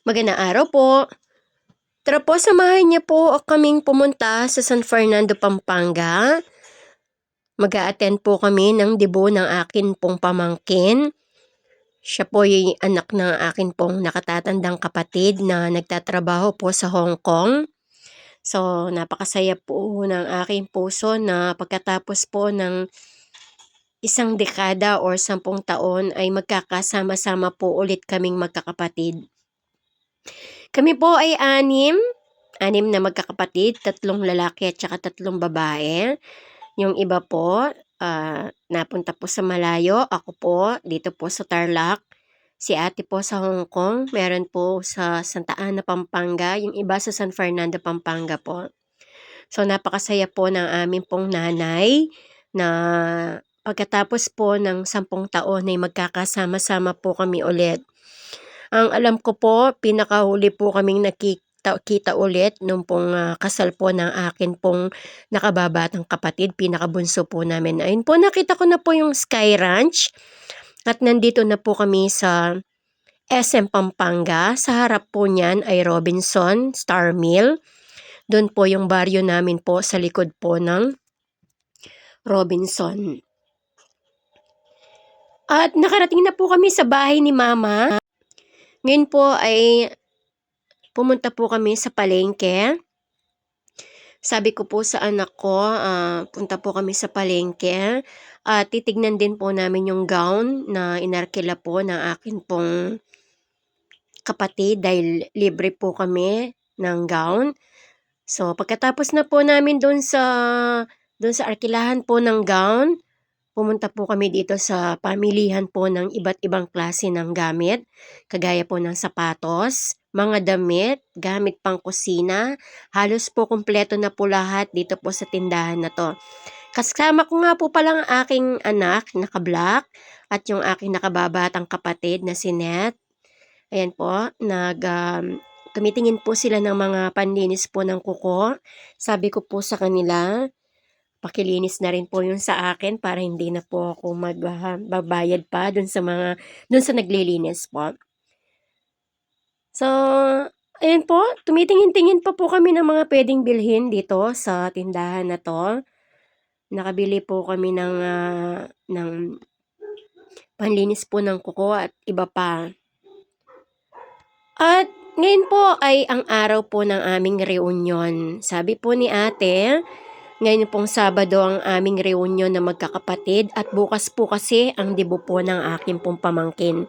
Magandang araw po. Tara po, samahan niyo po kaming pumunta sa San Fernando, Pampanga. mag attend po kami ng debo ng akin pong pamangkin. Siya po yung anak ng akin pong nakatatandang kapatid na nagtatrabaho po sa Hong Kong. So, napakasaya po ng aking puso na pagkatapos po ng isang dekada or sampung taon ay magkakasama-sama po ulit kaming magkakapatid. Kami po ay anim, anim na magkakapatid, tatlong lalaki at saka tatlong babae. Yung iba po, uh, napunta po sa malayo. Ako po, dito po sa Tarlac. Si ate po sa Hong Kong. Meron po sa Santa Ana, Pampanga. Yung iba sa San Fernando, Pampanga po. So, napakasaya po ng aming pong nanay na pagkatapos po ng sampung taon ay magkakasama-sama po kami ulit. Ang alam ko po, pinakahuli po kaming nakita kita ulit nung pong uh, kasal po ng akin pong nakababatang kapatid, pinakabunso po namin. Ayun po, nakita ko na po yung Sky Ranch at nandito na po kami sa SM Pampanga. Sa harap po niyan ay Robinson, Star Mill. Doon po yung baryo namin po sa likod po ng Robinson. At nakarating na po kami sa bahay ni Mama. Ngayon po ay pumunta po kami sa palengke. Sabi ko po sa anak ko, uh, punta po kami sa palengke. At uh, titignan din po namin yung gown na inarkila po ng akin pong kapatid dahil libre po kami ng gown. So, pagkatapos na po namin doon sa doon sa arkilahan po ng gown, Pumunta po kami dito sa pamilihan po ng iba't ibang klase ng gamit, kagaya po ng sapatos, mga damit, gamit pang kusina, halos po kumpleto na po lahat dito po sa tindahan na to. Kasama ko nga po palang aking anak, naka-black, at yung aking nakababatang kapatid na si Net. Ayan po, nag, um, tumitingin po sila ng mga panlinis po ng kuko. Sabi ko po sa kanila, pakilinis na rin po yun sa akin para hindi na po ako magbabayad pa dun sa mga, dun sa naglilinis po. So, ayun po, tumitingin-tingin pa po kami ng mga pwedeng bilhin dito sa tindahan na to. Nakabili po kami ng, uh, ng panlinis po ng kuko at iba pa. At ngayon po ay ang araw po ng aming reunion. Sabi po ni ate, ngayon pong Sabado ang aming reunion na magkakapatid at bukas po kasi ang debo po ng aking pong pamangkin.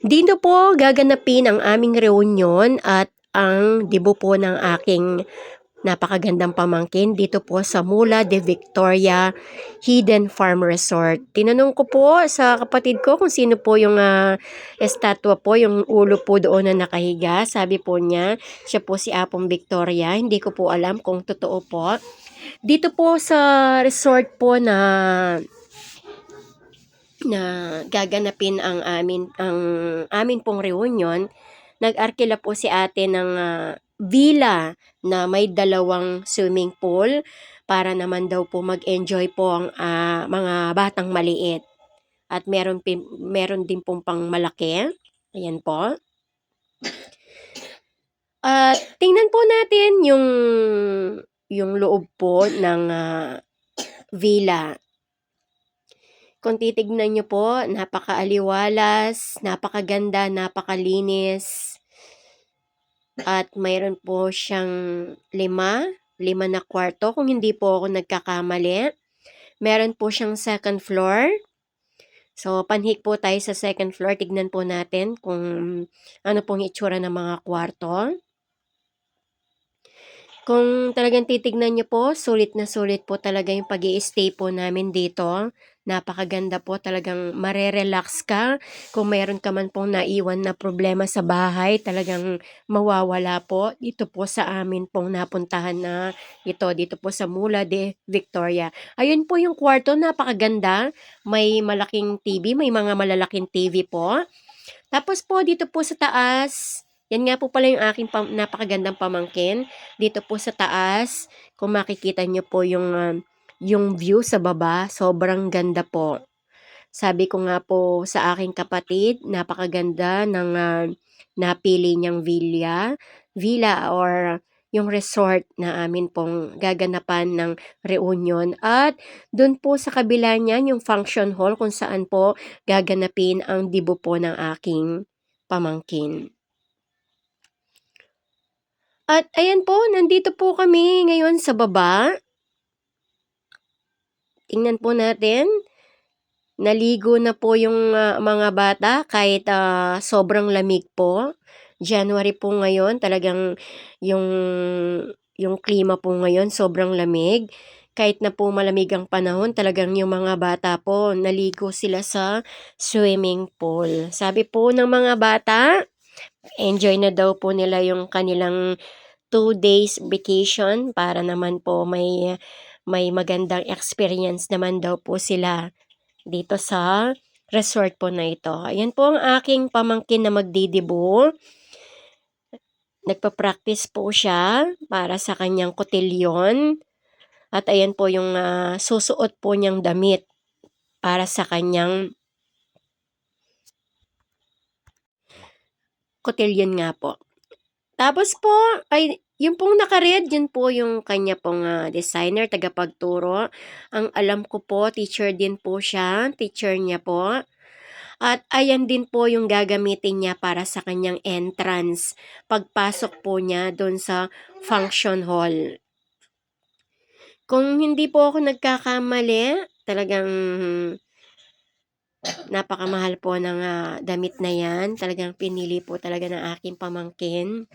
Dito po gaganapin ang aming reunion at ang debo po ng aking napakagandang pamangkin dito po sa Mula de Victoria Hidden Farm Resort. Tinanong ko po sa kapatid ko kung sino po yung uh, estatwa po, yung ulo po doon na nakahiga. Sabi po niya, siya po si Apong Victoria. Hindi ko po alam kung totoo po. Dito po sa resort po na na gaganapin ang amin ang amin pong reunion, nag-arkila po si ate ng uh, villa na may dalawang swimming pool para naman daw po mag-enjoy po ang uh, mga batang maliit. At meron, meron din pong pang malaki. Ayan po. At uh, tingnan po natin yung yung loob po ng uh, villa. Kung titignan nyo po, napakaaliwalas, napakaganda, napakalinis. At mayroon po siyang lima, lima na kwarto kung hindi po ako nagkakamali. Meron po siyang second floor. So, panhik po tayo sa second floor. Tignan po natin kung ano pong itsura ng mga kwarto. Kung talagang titignan niyo po, sulit na sulit po talaga yung pag stay po namin dito. Napakaganda po talagang marerelax ka. Kung mayroon ka man pong naiwan na problema sa bahay, talagang mawawala po dito po sa amin pong napuntahan na ito, dito po sa Mula de Victoria. Ayun po yung kwarto, napakaganda. May malaking TV, may mga malalaking TV po. Tapos po dito po sa taas, yan nga po pala yung aking pam- napakagandang pamangkin. Dito po sa taas, kung makikita nyo po yung, uh, yung view sa baba, sobrang ganda po. Sabi ko nga po sa aking kapatid, napakaganda ng, uh, napili niyang villa, villa or yung resort na amin pong gaganapan ng reunion at doon po sa kabila niyan yung function hall kung saan po gaganapin ang dibo po ng aking pamangkin. At ayan po, nandito po kami ngayon sa baba. Tingnan po natin. Naligo na po yung uh, mga bata kahit uh, sobrang lamig po. January po ngayon, talagang yung yung klima po ngayon sobrang lamig. Kahit na po malamig ang panahon, talagang yung mga bata po naligo sila sa swimming pool. Sabi po ng mga bata, enjoy na daw po nila yung kanilang two days vacation para naman po may may magandang experience naman daw po sila dito sa resort po na ito. Ayan po ang aking pamangkin na magdidibo. Nagpa-practice po siya para sa kanyang kotilyon. At ayan po yung uh, susuot po niyang damit para sa kanyang kotilyon nga po. Tapos po, ay, yung pong naka-red, yun po yung kanya pong uh, designer, tagapagturo. Ang alam ko po, teacher din po siya, teacher niya po. At ayan din po yung gagamitin niya para sa kanyang entrance. Pagpasok po niya doon sa function hall. Kung hindi po ako nagkakamali, talagang napakamahal po ng uh, damit na yan. Talagang pinili po talaga ng aking pamangkin.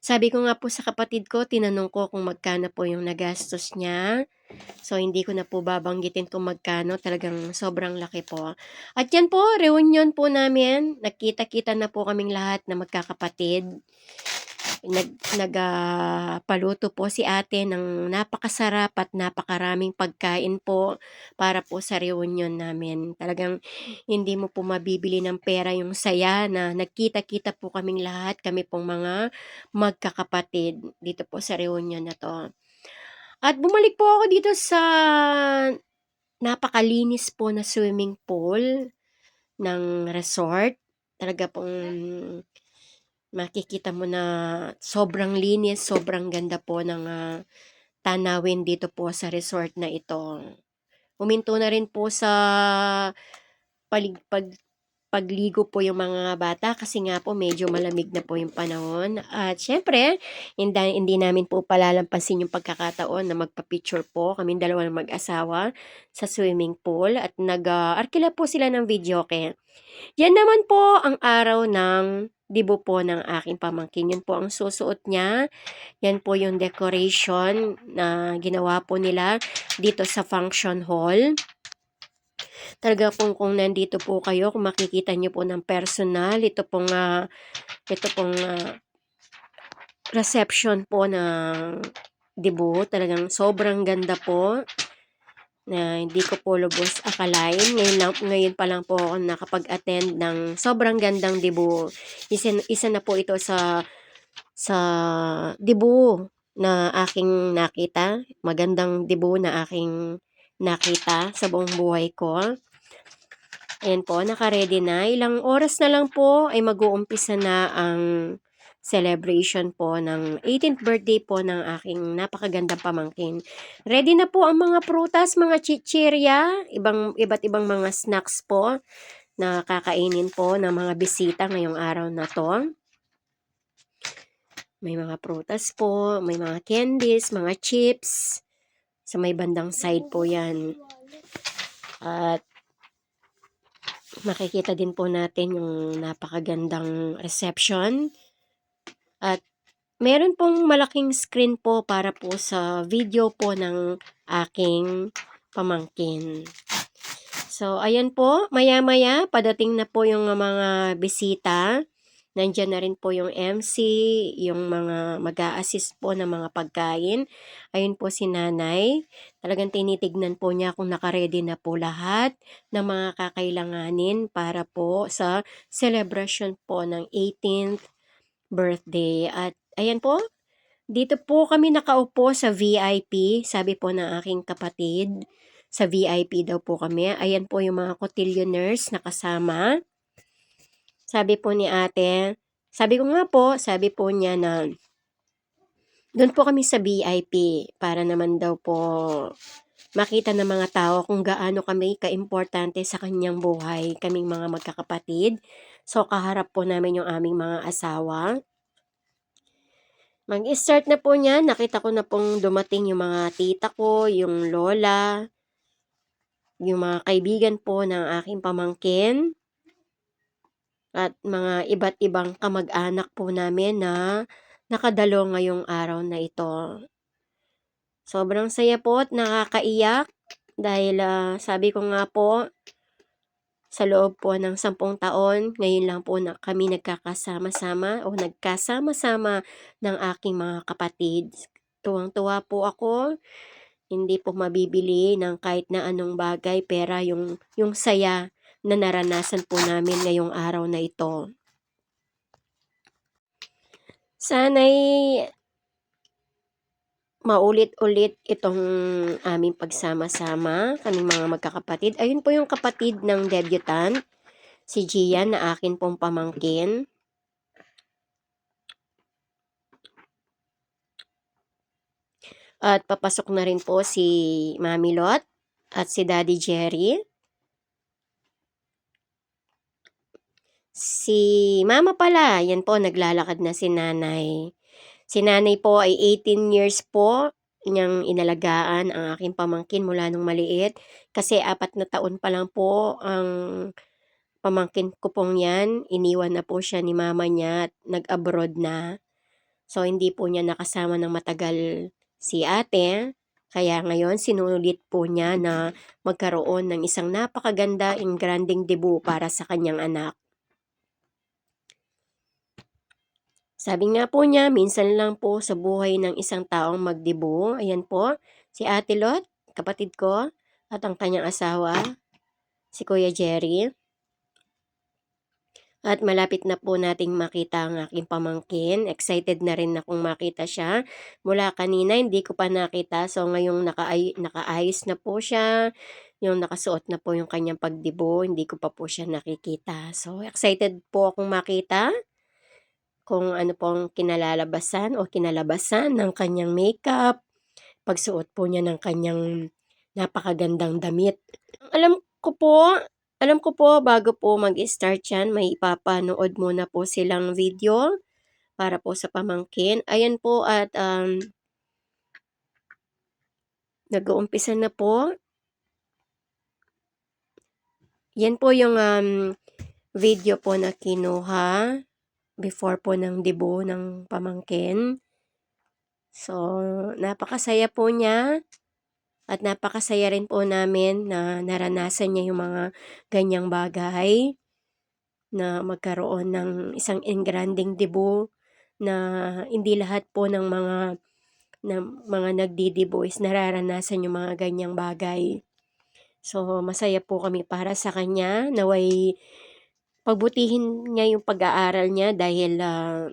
Sabi ko nga po sa kapatid ko, tinanong ko kung magkano po yung nagastos niya. So, hindi ko na po babanggitin kung magkano. Talagang sobrang laki po. At yan po, reunion po namin. Nagkita-kita na po kaming lahat na magkakapatid nag nagpaluto uh, po si ate ng napakasarap at napakaraming pagkain po para po sa reunion namin. Talagang hindi mo po mabibili ng pera yung saya na nagkita-kita po kaming lahat, kami pong mga magkakapatid dito po sa reunion na to. At bumalik po ako dito sa napakalinis po na swimming pool ng resort. Talaga pong makikita mo na sobrang linis, sobrang ganda po ng uh, tanawin dito po sa resort na ito. Uminto na rin po sa palig, pag, pagligo po yung mga bata kasi nga po medyo malamig na po yung panahon. At syempre, hindi, hindi namin po palalampasin yung pagkakataon na magpa-picture po kami dalawa ng mag-asawa sa swimming pool at nag-arkila uh, po sila ng video kaya. Yan naman po ang araw ng dibo po ng aking pamangkin. Yun po ang susuot niya. Yan po yung decoration na ginawa po nila dito sa function hall. Talaga po kung nandito po kayo, kung makikita niyo po ng personal, ito pong, uh, ito pong uh, reception po ng dibo. Talagang sobrang ganda po na hindi ko po lubos akalain. Ngayon, lang, ngayon pa lang po ako nakapag-attend ng sobrang gandang dibu. Isa, isa na po ito sa sa dibu na aking nakita. Magandang dibu na aking nakita sa buong buhay ko. Ayan po, naka-ready na. Ilang oras na lang po ay mag-uumpisa na ang celebration po ng 18th birthday po ng aking napakagandang pamangkin. Ready na po ang mga prutas, mga chichirya, ibang, iba't ibang mga snacks po na kakainin po ng mga bisita ngayong araw na to. May mga prutas po, may mga candies, mga chips. Sa may bandang side po yan. At makikita din po natin yung napakagandang reception at meron pong malaking screen po para po sa video po ng aking pamangkin. So, ayan po, maya-maya, padating na po yung mga bisita. Nandiyan na rin po yung MC, yung mga mag assist po ng mga pagkain. Ayun po si nanay. Talagang tinitignan po niya kung nakaredy na po lahat ng mga kakailanganin para po sa celebration po ng 18th birthday. At ayan po, dito po kami nakaupo sa VIP, sabi po ng aking kapatid. Sa VIP daw po kami. Ayan po yung mga cotillionaires na kasama. Sabi po ni ate, sabi ko nga po, sabi po niya na doon po kami sa VIP para naman daw po makita ng mga tao kung gaano kami kaimportante sa kanyang buhay, kaming mga magkakapatid. So, kaharap po namin yung aming mga asawa. Mag-start na po niya, nakita ko na pong dumating yung mga tita ko, yung lola, yung mga kaibigan po ng aking pamangkin, at mga iba't ibang kamag-anak po namin na nakadalo ngayong araw na ito. Sobrang saya po at nakakaiyak dahil uh, sabi ko nga po, sa loob po ng sampung taon, ngayon lang po na kami nagkakasama-sama o nagkasama-sama ng aking mga kapatid. Tuwang-tuwa po ako. Hindi po mabibili ng kahit na anong bagay, pera yung, yung saya na naranasan po namin ngayong araw na ito. Sana'y maulit-ulit itong aming pagsama-sama, kaming mga magkakapatid. Ayun po yung kapatid ng debutant, si Gian na akin pong pamangkin. At papasok na rin po si Mami Lot at si Daddy Jerry. Si Mama pala, yan po, naglalakad na si Nanay. Si nanay po ay 18 years po niyang inalagaan ang aking pamangkin mula nung maliit. Kasi apat na taon pa lang po ang pamangkin ko pong yan. Iniwan na po siya ni mama niya at nag-abroad na. So, hindi po niya nakasama ng matagal si ate. Kaya ngayon, sinulit po niya na magkaroon ng isang napakaganda in granding debut para sa kanyang anak. Sabi nga po niya, minsan lang po sa buhay ng isang taong magdibo. Ayan po, si Ate Lot, kapatid ko, at ang kanyang asawa, si Kuya Jerry. At malapit na po nating makita ang aking pamangkin. Excited na rin akong makita siya. Mula kanina, hindi ko pa nakita. So, ngayong nakaay nakaayos na po siya. Yung nakasuot na po yung kanyang pagdibo. Hindi ko pa po siya nakikita. So, excited po akong makita kung ano pong kinalalabasan o kinalabasan ng kanyang makeup, pagsuot po niya ng kanyang napakagandang damit. Alam ko po, alam ko po bago po mag-start yan, may ipapanood muna po silang video para po sa pamangkin. Ayan po at um, nag-uumpisa na po. Yan po yung um, video po na kinuha before po ng debo ng pamangkin. So, napakasaya po niya at napakasaya rin po namin na naranasan niya yung mga ganyang bagay na magkaroon ng isang engranding debo na hindi lahat po ng mga na mga nagdidibo is nararanasan yung mga ganyang bagay. So, masaya po kami para sa kanya. Naway pagbutihin niya yung pag-aaral niya dahil uh,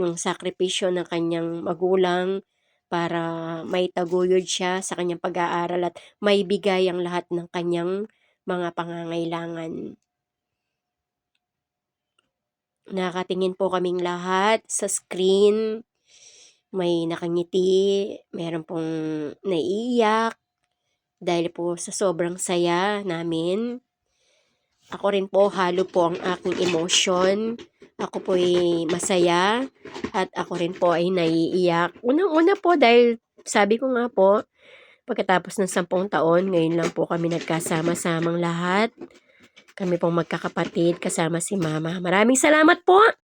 yung sakripisyo ng kanyang magulang para may taguyod siya sa kanyang pag-aaral at may bigay ang lahat ng kanyang mga pangangailangan. Nakatingin po kaming lahat sa screen. May nakangiti, meron pong naiiyak dahil po sa sobrang saya namin. Ako rin po, halo po ang aking emotion. Ako po ay masaya at ako rin po ay naiiyak. Unang-una po dahil sabi ko nga po, pagkatapos ng sampung taon, ngayon lang po kami nagkasama-samang lahat. Kami pong magkakapatid kasama si mama. Maraming salamat po!